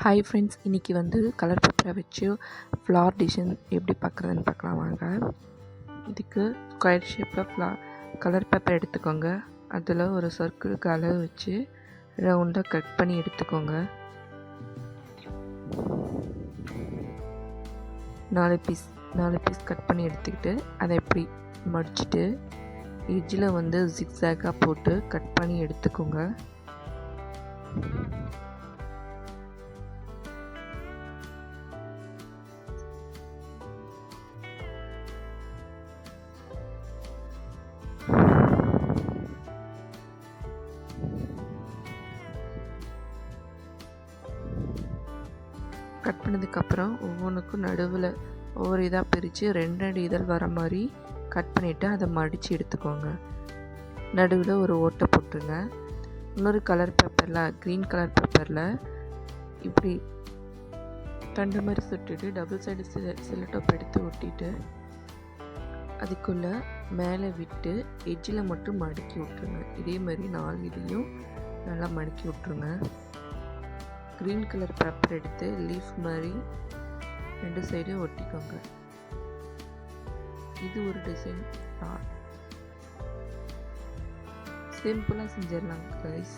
Hi friends இன்றைக்கி வந்து colour பேப்பரை வச்சு ஃப்ளார் டிசைன் எப்படி பார்க்குறதுன்னு பார்க்கலாம் வாங்க. இதுக்கு ஸ்கொயர் ஷேப்பில் ஃப்ளா கலர் பேப்பர் எடுத்துக்கோங்க. அதில் ஒரு சர்க்கிளுக்கு அளவு வச்சு ரவுண்டாக கட் பண்ணி எடுத்துக்கோங்க. நாலு பீஸ் நாலு பீஸ் கட் பண்ணி எடுத்துக்கிட்டு அதை எப்படி மடிச்சுட்டு எஜ்ஜில் வந்து ஜிக்ஸாக்காக போட்டு கட் பண்ணி எடுத்துக்கோங்க. கட் பண்ணதுக்கப்புறம் ஒவ்வொன்றுக்கும் நடுவில் ஒவ்வொரு இதாக பிரித்து ரெண்டு ரெண்டு இதழ் வர மாதிரி கட் பண்ணிவிட்டு அதை மடித்து எடுத்துக்கோங்க. நடுவில் ஒரு ஓட்டை போட்டுருங்க. இன்னொரு கலர் பேப்பரில் க்ரீன் கலர் பேப்பரில் இப்படி தண்டு மாதிரி சுட்டுட்டு டபுள் சைடு சில சிலட்டோப் எடுத்து ஒட்டிட்டு அதுக்குள்ளே மேலே விட்டு எட்ஜில் மட்டும் மடக்கி விட்ருங்க இதே மாதிரி நாலு இதையும் நல்லா மடக்கி விட்ருங்க க்ரீன் கலர் பேப்பர் எடுத்து லீஃப் மாதிரி ரெண்டு சைடும் ஒட்டிக்கோங்க. இது ஒரு டிசைன் சிம்பிளாக செஞ்சிடலாம் கைஸ்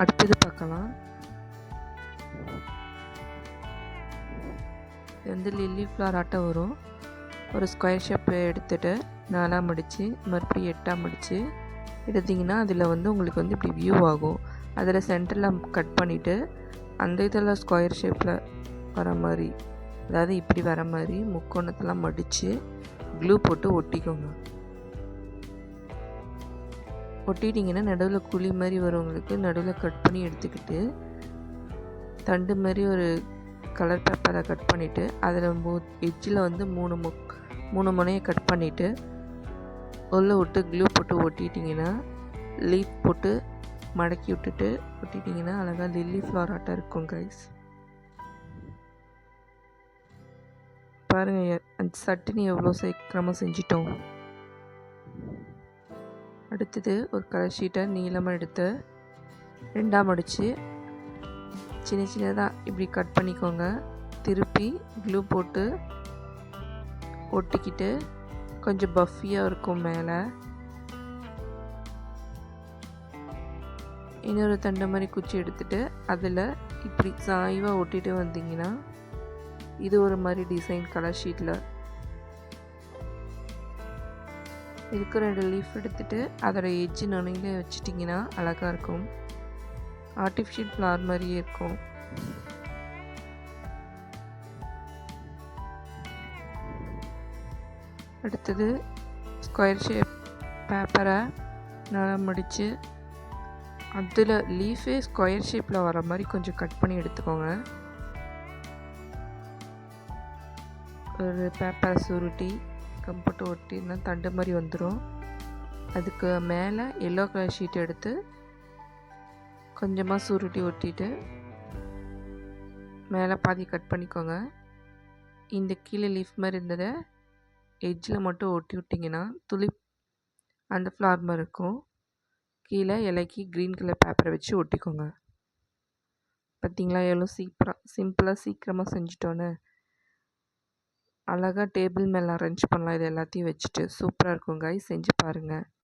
அடுத்தது பார்க்கலாம். இது வந்து லில்லி ஃப்ளார் ஆட்டம் வரும். ஒரு ஸ்கொயர் ஷேப் எடுத்துகிட்டு நாலாக முடித்து மறுபடியும் எட்டாக முடித்து எடுத்திங்கன்னா அதில் வந்து உங்களுக்கு வந்து இப்படி வியூ ஆகும். அதில் சென்டரில் கட் பண்ணிவிட்டு அந்த இதில் ஸ்கொயர் ஷேப்பில் வர மாதிரி அதாவது இப்படி வர மாதிரி முக்கோணத்தெல்லாம் மடித்து க்ளூ போட்டு ஒட்டிக்கோங்க. ஒட்டிட்டிங்கன்னா நடுவில் குழி மாதிரி வரவங்களுக்கு நடுவில் கட் பண்ணி எடுத்துக்கிட்டு தண்டு மாதிரி ஒரு கலர் பேப்பரை கட் பண்ணிவிட்டு அதில் மூ எஜ்ஜில் வந்து மூணு முக் மூணு முனையை கட் பண்ணிவிட்டு உள்ளே விட்டு க்ளூ போட்டு ஒட்டிட்டிங்கன்னா லீஃப் போட்டு மடக்கி விட்டுட்டு ஒட்டிட்டிங்கன்னா அழகாக லில்லி ஃப்ளார் ஆட்டம் இருக்கும் கைஸ் பாருங்கள் அந்த சட்டுனி எவ்வளோ சீக்கிரமாக செஞ்சிட்டோம். அடுத்தது ஒரு கலர் ஷீட்டை நீளமாக எடுத்து ரெண்டாக மடித்து சின்ன சின்னதாக இப்படி கட் பண்ணிக்கோங்க. திருப்பி க்ளூ போட்டு ஒட்டிக்கிட்டு கொஞ்சம் பஃபியாக இருக்கும் மேலே. இன்னொரு தண்டை மாதிரி குச்சி எடுத்துகிட்டு அதில் இப்படி சாய்வாக ஒட்டிட்டு வந்தீங்கன்னா இது ஒரு மாதிரி டிசைன் கலர் ஷீட்டில் இருக்கிற ரெண்டு லீஃப் எடுத்துகிட்டு அதோட எஜ்ஜு நுனையிலே வச்சிட்டிங்கன்னா அழகாக இருக்கும். ஆர்டிஃபிஷியல் ஃப்ளார் மாதிரியே இருக்கும். அடுத்தது ஸ்கொயர் ஷேப் பேப்பரை நல்லா முடித்து அதில் லீஃபே ஸ்கொயர் ஷேப்பில் வர மாதிரி கொஞ்சம் கட் பண்ணி எடுத்துக்கோங்க. ஒரு பேப்பரை சுருட்டி கம்பட்டு ஒட்டினா தண்டு மாதிரி வந்துடும் அதுக்கு மேலே எல்லோ கலர் ஷீட் எடுத்து கொஞ்சமாக சுருட்டி ஒட்டிட்டு மேலே பாதி கட் பண்ணிக்கோங்க. இந்த கீழே லீஃப் மாதிரி இருந்ததை எட்ஜில் மட்டும் ஒட்டி விட்டிங்கன்னா துளிப் அந்த ஃப்ளார் மாதிரி இருக்கும். கீழே இலைக்கு க்ரீன் கலர் பேப்பரை வச்சு ஒட்டிக்கோங்க. பார்த்தீங்களா எவ்வளோ சீக்கிரம் சிம்பிளாக சீக்கிரமாக செஞ்சிட்டோன்னு. அழகாக டேபிள் மேலே அரேஞ்ச் பண்ணலாம். இது எல்லாத்தையும் வச்சுட்டு சூப்பராக இருக்கும் காய் செஞ்சு பாருங்கள்